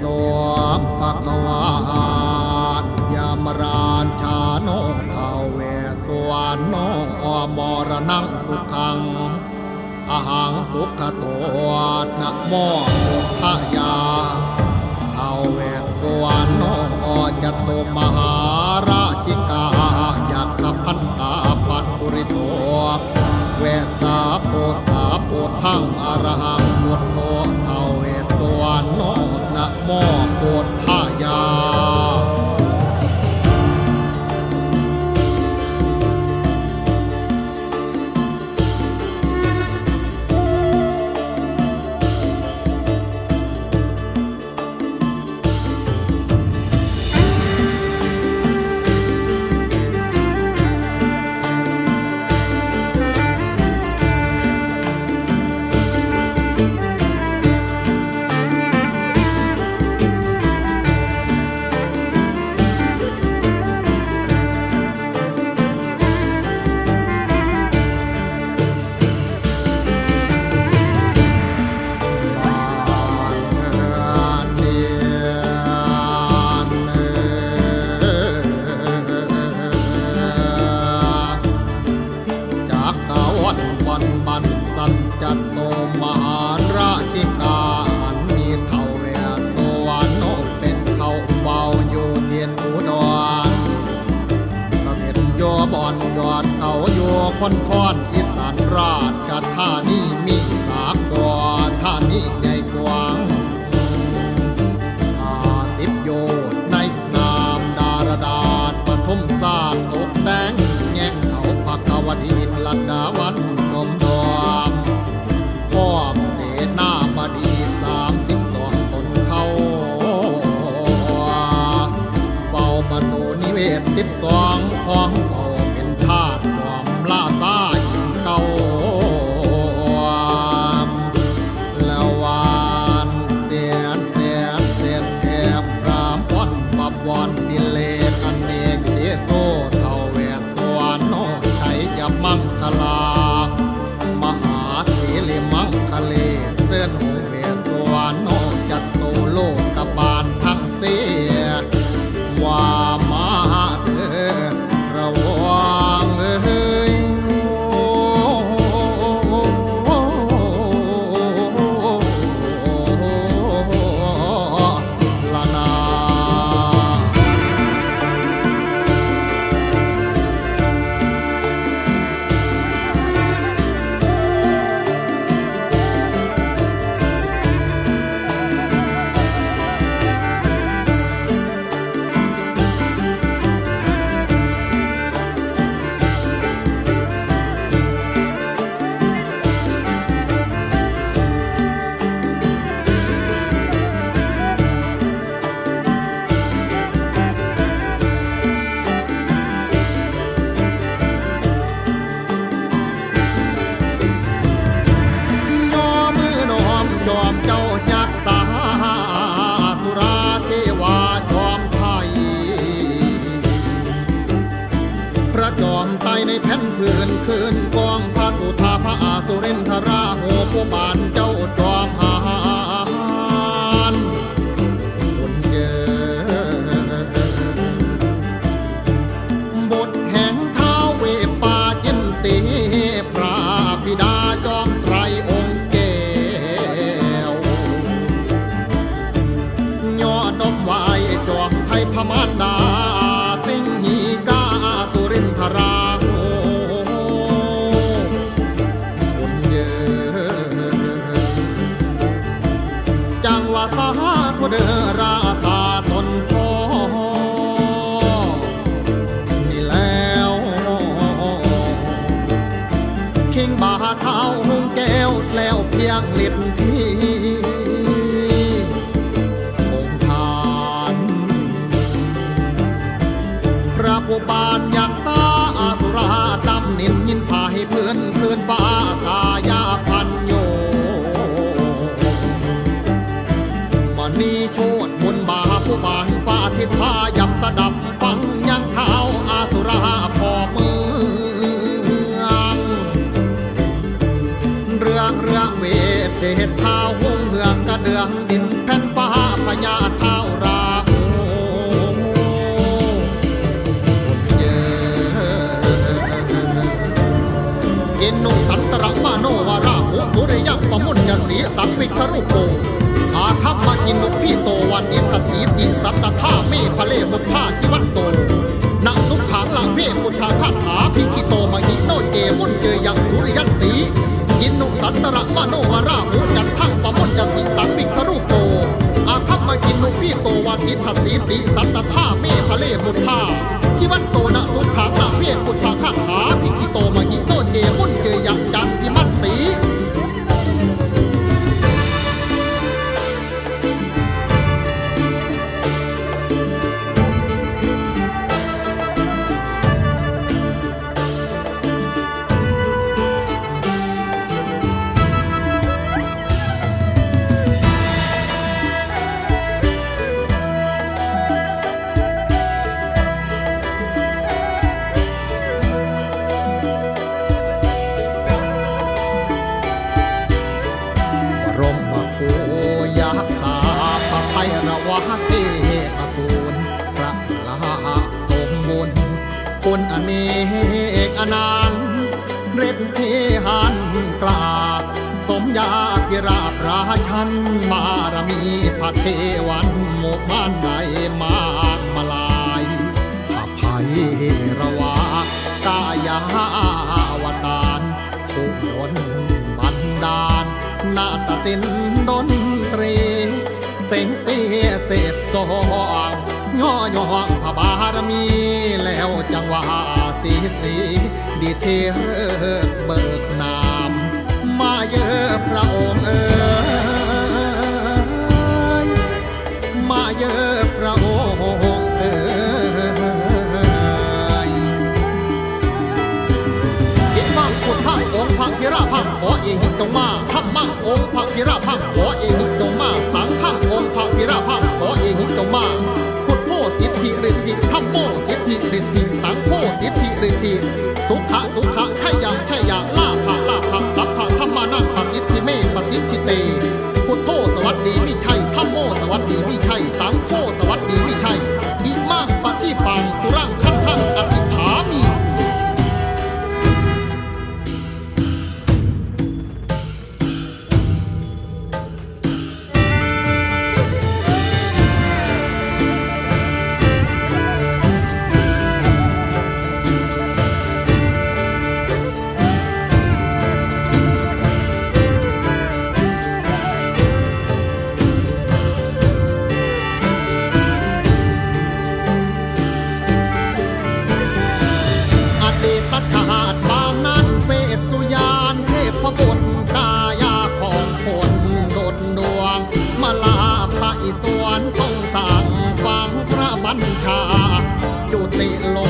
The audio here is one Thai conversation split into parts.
สวมปะกวานยามรานชาโนทเวสวานโนมรนังสุขังอหังสุขโตนะโมสุขยาเทเวสวานโนจตุมหาราชิกายักขพันตาปัตปุริโตเวสาโปสาโปทังอรหังพุทโธ คนพรอีสานราชธานี แผ่นเพื่อนคืนกองพระสุธาพระอาสุเรนทราโหปบานจ เท้าหงแก้วแล้วเพียงเล็บทีองทานพระผู้บานอยักษ์สาอาสุราดำนินยินพาให้เพื่อนเพื่อนฟ้าขายาพันโยมันมีโชดบนบาผู้บานฟ้าทิพายับสดับฟังยัง องดินแผ่นฟ้าพญาเท้าราหูเยอินนุสันตระมาโนวาราหูสุริยังปมุญญสีสังวิครุโปอาคัมมากินุพี่โตวันอินทสีติสัตตธาเมพะเลมุทธาทิวันโตนะสุขังลังเพพุทธาคาถาพิคิโตมหิโนเจมุนเจยังสุริยันติ ยินนุสันตระมโนวราหูจันทั้งปมนจะสีสังวิกรุโกอาคัมมากินุพีโตวาทิทสีติสัตตธาเมพะเลมุทธาชิวันโตนะสุขังละเพพุทธาคาถาพิคิโตมหิโตเจมุนเกยังจันทิมันติ ราบราชันบารมีพระเทวันหมู่บ้านใดมากมาลายอภัยระวากายาวตารผู้ดนบันดาลนาฏศิลป์ดนตรี เสียงเปีเสพสองย่อย่องพระบารมีแล้วจังหวะสีสีดีเทเริกเบิกนาม มาเยอะพระองค์เอ เยอะพระองค์เอ๋ยเอมังพุทธังองค์พระพิราพังขอเอหิจงมาธรรมังองค์พระพิราพังขอเอหิจงมาสังฆังองค์พระพิราพังขอเอหิจงมาพุทโธสิทธิฤทธิธรรมโมสิทธิฤทธิสังโฆสิทธิฤทธิสุขะสุขะชัยยะชัยยะลาภะ ปังสุรั บัญชา จุติลง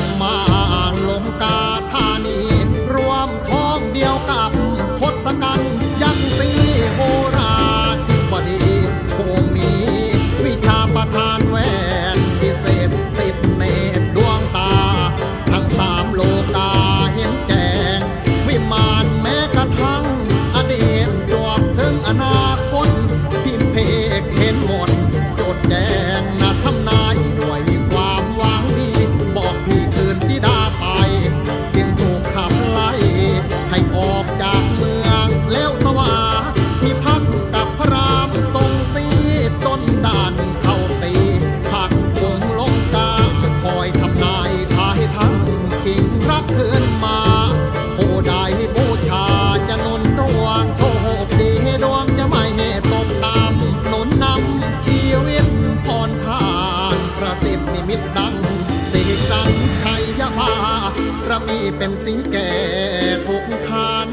ด้านเข้าตีผักกลุ่มลงกาคอยทำนายทายทั้งขิงรักคืนมา ผู้ใดบูชาจะนุนดวงโชคดีดวงจะไม่เหตุตกตามหนุนนำชีวิตพรทานประสิทธิมิตรดังสีสังชัยภาระมีเป็นสีแก่ทุกท่าน